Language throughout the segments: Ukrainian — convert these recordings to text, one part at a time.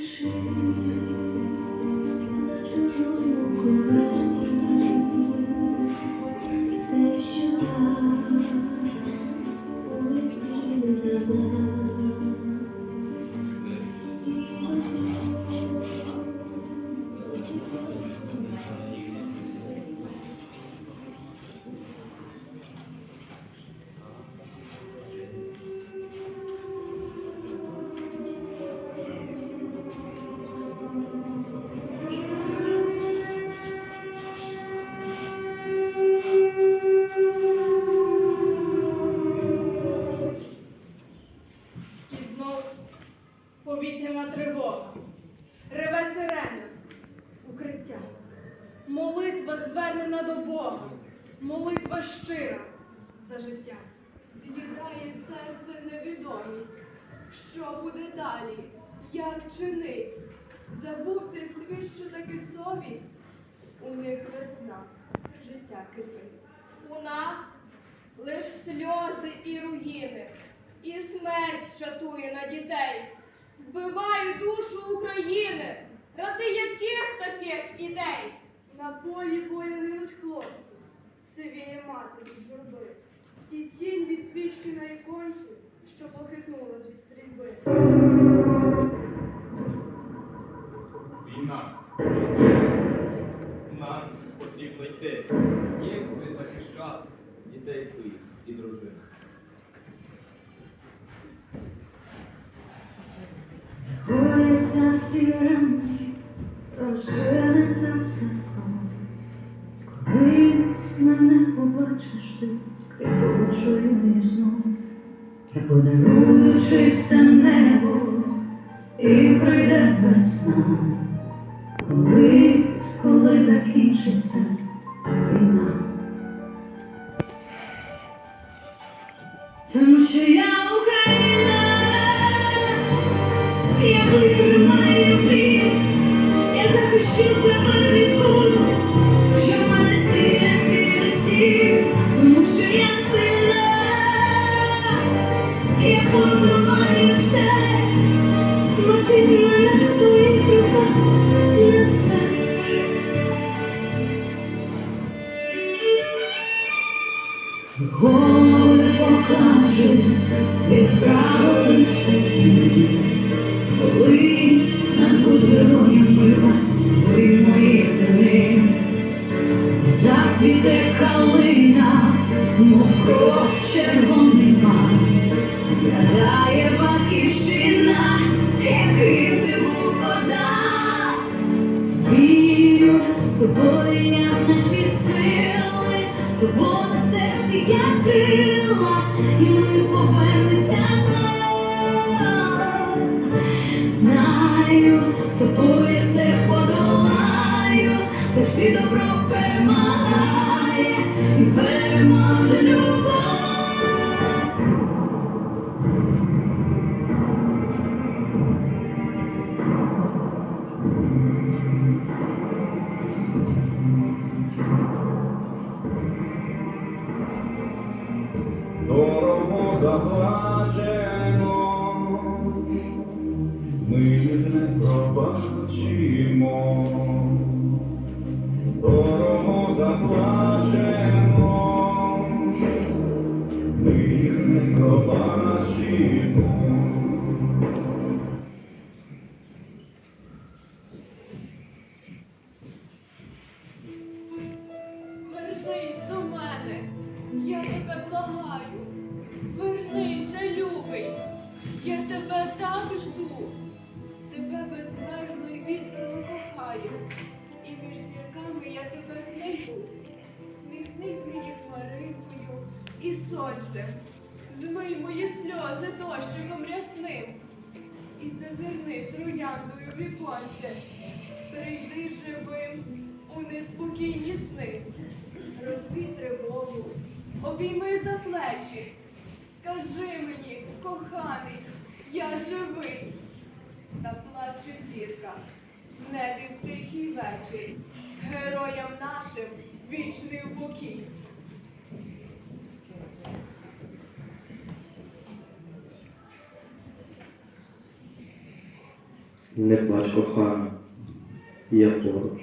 shame. Знов повітряна тривога, реве сирена, укриття, молитва звернена до Бога, молитва щира за життя. З'їдає серце невідомість, що буде далі, як чинить. Забув цей світ, що таки совість, у них весна, життя кипить. У нас лиш сльози і руїни, і смерть чатує на дітей, вбиває душу України, ради яких таких ідей? На полі бою гинуть хлопці, сивіє мати від журби, і тінь від свічки на іконці, що похитнулась від стрільби. Війна. Нам потрібно йти. Німці захищати дітей своїх і дружин. Рамки, розчиниться все. Колись мене побачиш ти, квітучою ясно. Я подарую чисте небо, і прийде весна. Колись, коли закінчиться війна. Горе покаже, відправились пісні. Червоний май. Згадає батьківщина, яким ти був козак. Вірю, з тобою я в наші сили, свобода в серці я крила, і ми повернеться знов. Знаю, з тобою все подолаю, завжди добро перемагає і переможе любов. Сонцем. Змий мої сльози дощиком рясним. І зазирни трояндою віконце. Прийди живим у неспокійні сни. Розвій тривогу, обійми за плечі. Скажи мені, коханий, я живий. Та плаче зірка в небі в тихий вечір. Героям нашим вічний упокій. Не плач, кохана, я поруч.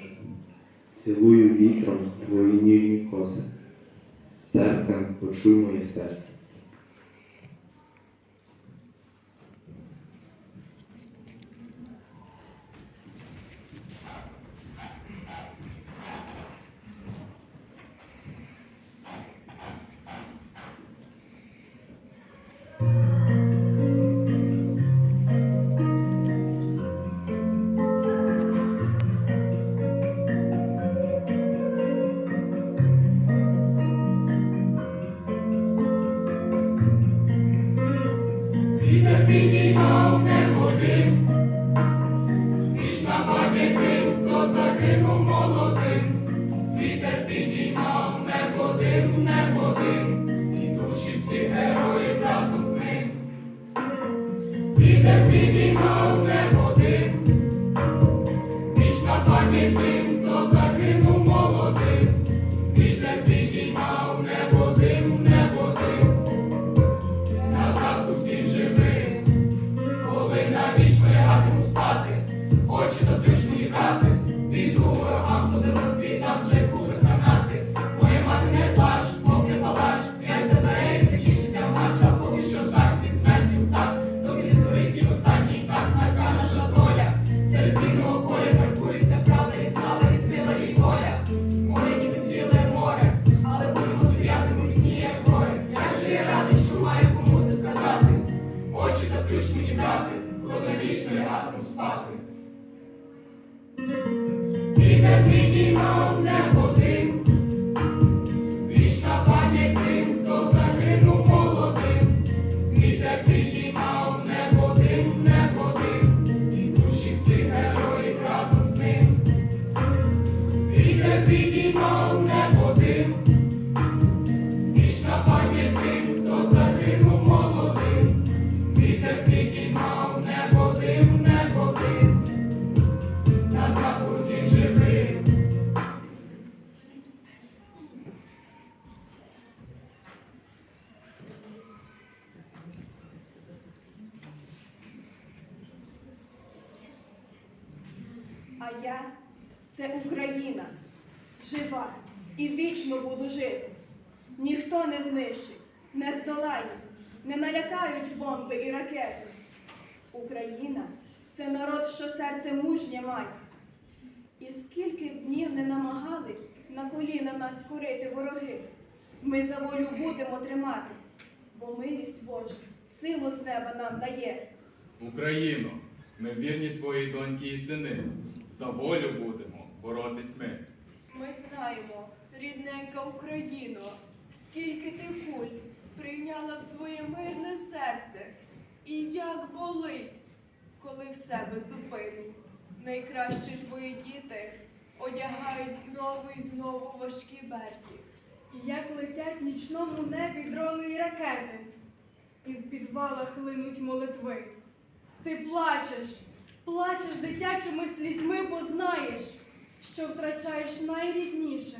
Цілую вітром твої ніжні коси. Серцем почуй моє серце. Загинув молодим. Вітер підіймав не дим, не дим, коли вічно спати. Жива і вічно буду жити. Ніхто не знищить, не здолає, не налякають бомби і ракети. Україна це народ, що серце мужнє має. І скільки б днів не намагались на коліна нас скорити вороги, ми за волю будемо триматись, бо милість Божа силу з неба нам дає. Україно, ми вірні твої доньки і сини. За волю будемо боротись ми. Ми знаємо, рідненька Україно, скільки ти куль прийняла в своє мирне серце, і як болить, коли в себе зупинить. Найкращі твої діти одягають знову і знову важкі берці. І як летять в нічному небі дрони і ракети, і в підвалах линуть молитви. Ти плачеш, плачеш дитячими слізьми, бо знаєш, що втрачаєш найрідніше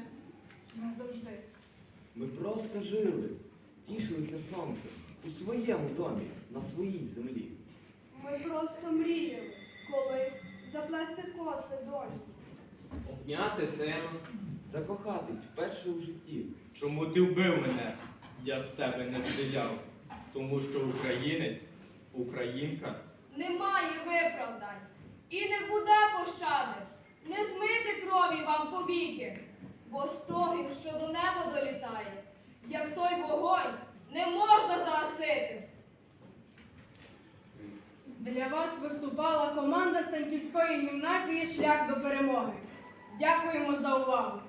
назавжди. Ми просто жили, тішилися сонцем у своєму домі, на своїй землі. Ми просто мріяли колись заплести коси доньці. Обняти сина, закохатись вперше у житті. Чому ти вбив мене? Я з тебе не стріляв. Тому що українець, українка. Немає виправдань і не буде пощади. Не змити крові вам побіги, бо стогін, що до неба долітає, як той вогонь, не можна загасити. Для вас виступала команда Станківської гімназії Шлях до перемоги. Дякуємо за увагу!